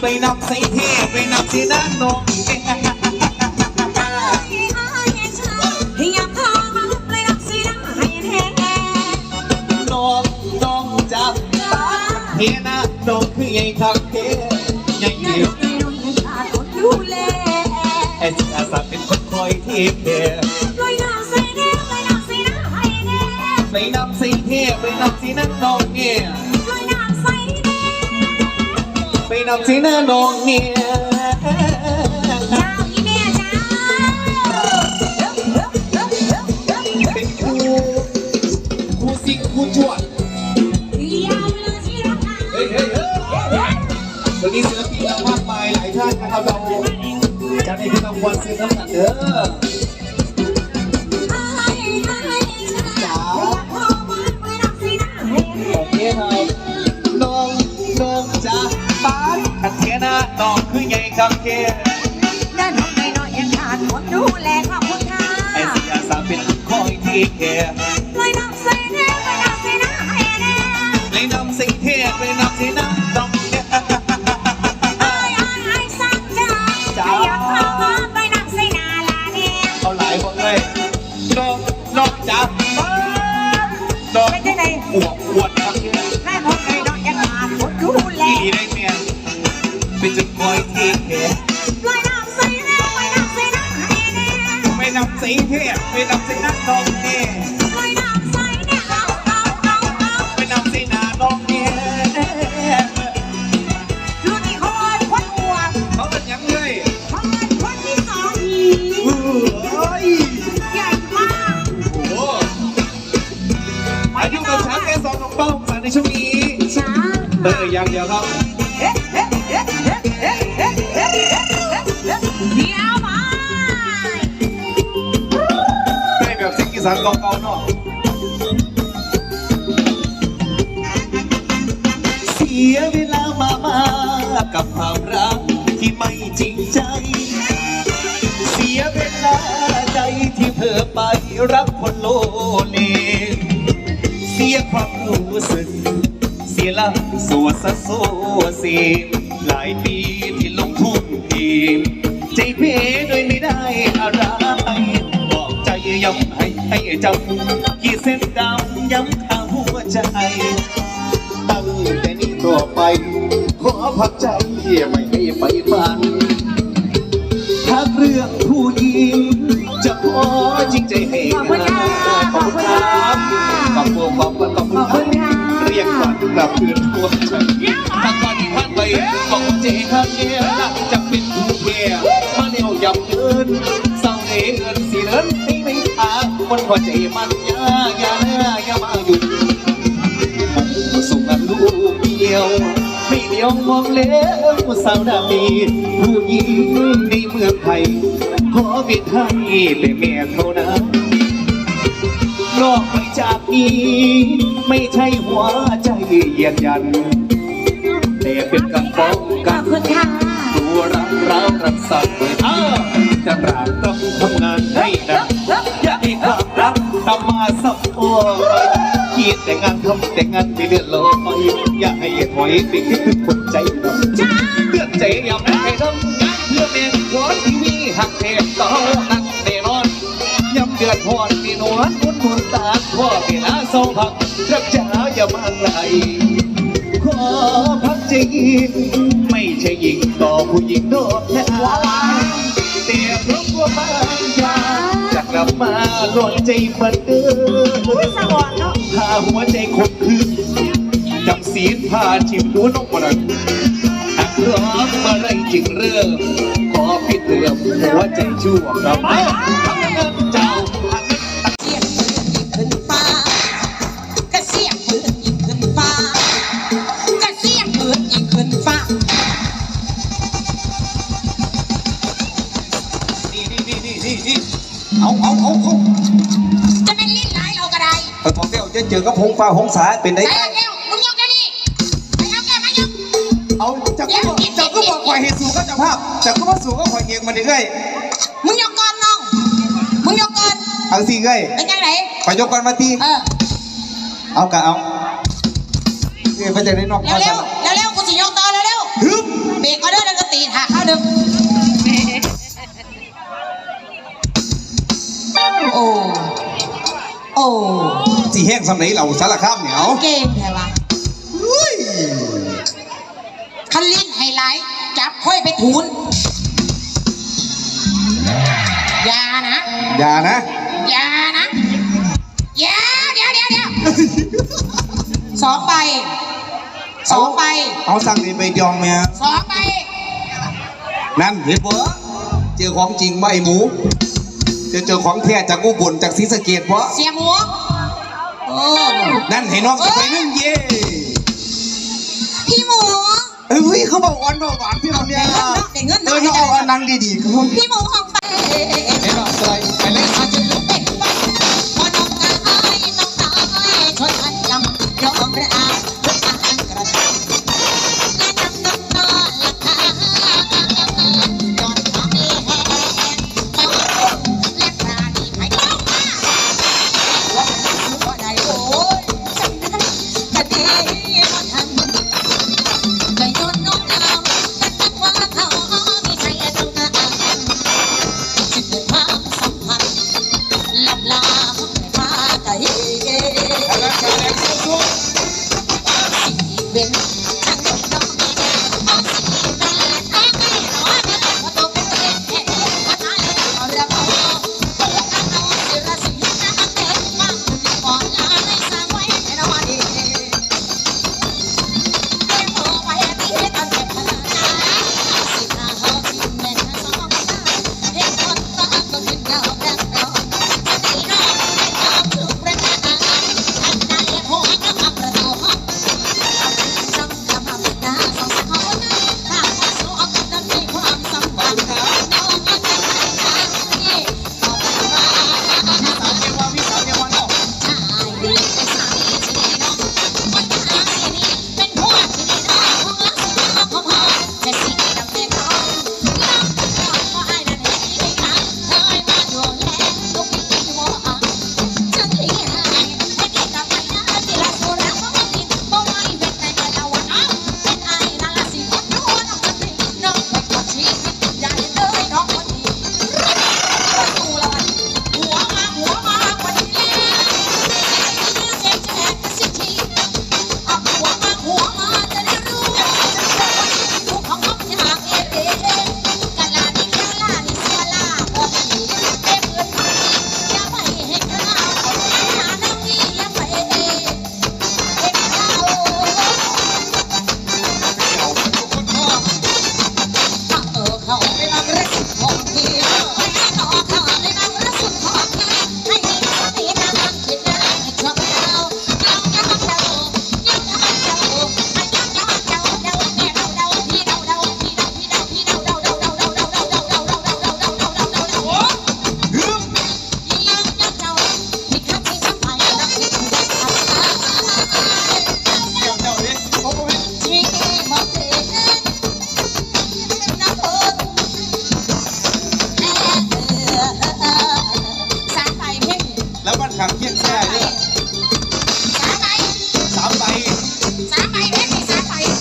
ไปนับใส่เทพไปนับที่นั่นนกเฮียนะน้องคือใหญ่ทักเท่ใหญ่เดียวดูแลไอ้จิตอาสาเป็นคนคอยเทพเทลไปน้ำใส่เทลไปน้ำใส่น้ำให้เทไปน้ำใส่เทไปน้ำใส่น้ำน้องเนี่ย นับสีน้ำนองเนี่ยเจ้าอีแม่เจ้าเป็นครูครูสิงครูจวดเดียวไปเลยสิรักนเฮ้ยเฮ้ยเฮ้ยวันนี้ศิลปินเรามากมายหลายท่านนะครับเราจะได้ขึ้นรางวัลซื้อน้ำหนักเด้อ นะน้องคือใหญ่คักเทด้านน้องน้อยยังขาดคนดูแลขอบคุณค่ะไอ้สิอาสาเป็นคอยที่แก่เลยน้ำใส่แน่ จุดคอยที่แก่เลยน้ำใส่แน่เลยน้ำใส่น้ำให้แน่ไปนำสิ่งเทศไปนำสิ่งน้ำต้องเนี่ยเลยน้ำใส่แน่เอาเอาเอาเอาไปนำสิ่งน้ำต้องเนี่ยลูกนี่เขาเป็นคนอวดเขาเป็นยังไงเขาเป็นคนที่สองอีเฮ้ยใหญ่มากโอ้โหอายุกับช้างแค่สองน้องเป้าสารในช่วงนี้ช้าเอออย่างเดียวครับ อีสานเก่าๆเนาะเสียเวลามามากับความรักที่ไม่จริงใจ เสียเวลาใจที่เธอไปรักคนโลเลเสียความรู้สึก เสียละสัวสะโซเสีหลายปีที่ลงทุนทีมใจเพ้โดยไม่ได้อะไรบอกใจยำให้ ให้จำขีดเส้นดำย้ำข้างหัวใจตั้งแต่นี้ต่อไป ขอพักใจไม่ให้ไปฝันถ้าเรื่องผู้หญิง จะขอจริงใจให้ขอบคุณค่ะขอบคุณครับขอบคุณขอบคุณขอบคุณขอบคุณค่ะเรียกก่อนกลับคืนตัวฉันถ้าก่อนที่ท่านไปบอกเจท่านเนี่ย ทางมันพอใจมันยาอย่าเนื้ออย่ามาหยุดผมส่งอันลูกเดียว ไม่เดียวมองแล้วสาวดามีผู้หญิงในเมืองไทย ขอเพียงให้แต่แม่เท่านั้นนอกไปจากนี้ ไม่ใช่หัวใจเยียนยัน แต่งงานทำแต่งงานม่เดือดร้อนอย่าให้ถอยไปคิดถึงคนใจดำเตือนใจอย่าแม่ให้ทำงานเพื่อแม่หัวทีวีหักเทปต่อนั่นแน่นอนยำเดือดหอนตีนวลมุนมุนตาพ่อเวลาเศร้าพักรักจ๋าอย่ามาไหลขอพักใจยิงไม่ใช่ยิงต่อผู้หญิงโดดแท้เตียเพราะว่าบางอย่างจะกลับมาหลวนใจเหมือนเดิมสวรรค์เนาะาหัวใจคนคืนจับศีลพาชิมดูนกมรันหักร้องมาไรจริงเรื่องขอพิดเรื่องหัวใจชั่วครับเจ้าเอาเอาเอาจะเป็นลิ้น เราก็ได้ไปท่องเที่ยวจะเจอกับหงฟ้าหงสาเป็นได้ใส่แก้วมึงยกแก้วนี่ไปเอาแก้วมายกเอาจากก็บอกจากก็บอกข่อยเหตุสู่ก็จะภาพจากก็ว่าสู่ก็ข่อยเองมาเรื่อยมึงยกก่อนน้องมึงยกก่อนๆเอาสิเอ้ยเป็นยังไงไปยกกันมาตีเออเอากะเอาเอ้ยพระเจ้าได้นอกเร็วเร็วเร็วเร็วกูสิยกต่อเร็วเร็วฮึบเบรกก็เด้อแล้วก็ตีหาเข้าเดิมโอ้โอ้ สีแห้งสำไหนเราสารคามเหนียวเก่งแท้วะอุ้ยคันลิ้นไฮไลท์จับค่อยไปทูนอย่านะอย่านะอย่านะอย่าเดี๋ยวเดี๋ยวเดี๋ยวสองใบสองใบเอาสั่งนี่ไปยองแม่สองใบนั่นเห็นปะเจอของจริงบ่ไอหมูเจอเจอของแท้จากอุบลจากศรีสะเกดปะเสียหมูโอ้ นั่นให้น้องจะไปนึ่งเย่พี่หมูเอ้ยเขาบอกอ่อนบอกหวานพี่เราเนี่ยเด็กเงินเอเนาะอน้องเอาอันนั่งดีๆครับพี่หมูของไปเห็นป่ะสไลด์ไปเลยอาจจะ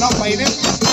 เราไปเนี่ย